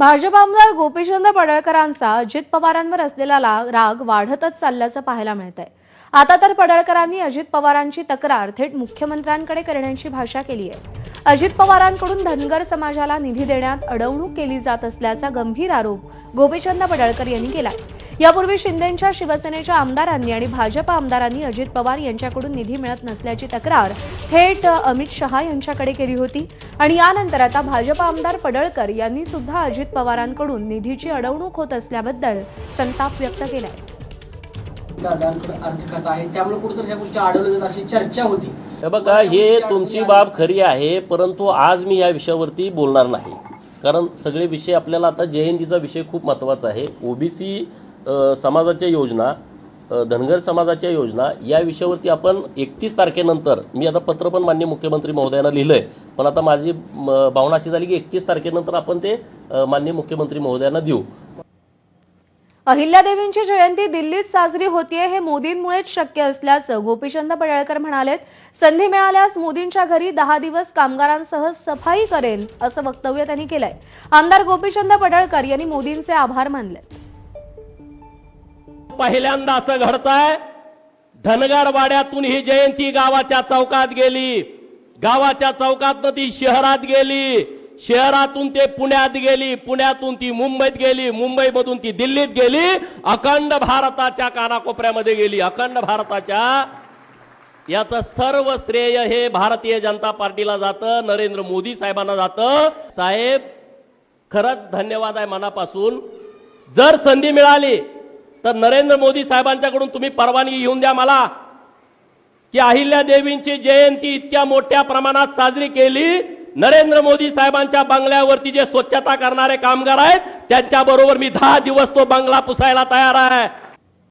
भाजप आमदार गोपीचंद पडळकरांचा अजित पवारांवर असलेला राग वाढतच चालल्याचं पाहायला मिळतंय. आता तर पडळकरांनी अजित पवारांची तक्रार थेट मुख्यमंत्र्यांकडे करण्याची भाषा केली आहे. अजित पवारांकडून धनगर समाजाला निधी देण्यात अडवणूक केली जात असल्याचा गंभीर आरोप गोपीचंद पडळकर यांनी केला यापूर्वी शिंदेच्या शिवसेनेच्या आमदारांनी आणि भाजप आमदारांनी अजित पवार यांच्याकडून निधी मिळत नसल्याची तक्रार थेट अमित शहा यांच्याकडे केली होती. आणि यानंतर आता भाजप आमदार पडळकर यांनी सुद्धा अजित पवारांकडून निधीची अडवणूक होत असल्याबद्दल संताप व्यक्त केलाय. दादांकडे अर्थ खातं आहे त्यामुळे कुठेतरी ह्या गोष्टी अडवल्या जातात अशी चर्चा होती. हे बघा हे तुमची बाब खरी आहे परंतु आज मी या विषयावरती बोलणार नाही. कारण सगळे विषय आपल्याला आता जयंतीचा विषय खूप महत्त्वाचा आहे. ओबीसी समाजाच्या योजना धनगर समाजाच्या योजना या विषयावरती आपण एकतीस तारखेनंतर मी आता पत्र पण मान्य मुख्यमंत्री महोदयांना लिहिलंय पण आता माझी भावना अशी झाली की एकतीस तारखेनंतर आपण ते मान्य मुख्यमंत्री महोदयांना देऊ. अहिल्यादेवींची जयंती दिल्लीत साजरी होतीये हे मोदींमुळेच शक्य असल्याचं गोपीचंद पडळकर म्हणालेत. संधी मिळाल्यास मोदींच्या घरी दहा दिवस कामगारांसह सफाई करेल असं वक्तव्य त्यांनी केलंय. आमदार गोपीचंद पडळकर यांनी मोदींचे आभार मानले पहिल्यांदा असं घडतंय. धनगरवाड्यातून ही जयंती गावाच्या चौकात गेली. गावाच्या चौकातनं ती शहरात गेली. शहरातून ते पुण्यात गेली. पुण्यातून ती मुंबईत गेली. मुंबईमधून ती दिल्लीत गेली. अखंड भारताच्या कानाकोपऱ्यामध्ये गेली. अखंड भारताच्या. याचं सर्व श्रेय हे भारतीय जनता पार्टीला जातं. नरेंद्र मोदी साहेबांना जातं. साहेब खरंच धन्यवाद आहे मनापासून. जर संधी मिळाली तर नरेंद्र मोदी साहेबांच्याकडून तुम्ही परवानगी घेऊन द्या मला की अहिल्या देवींची जयंती इतक्या मोठ्या प्रमाणात साजरी केली. नरेंद्र मोदी साहेबांच्या बंगल्यावरती जे स्वच्छता करणारे कामगार आहेत त्यांच्याबरोबर मी दहा दिवस तो बंगला पुसायला तयार आहे.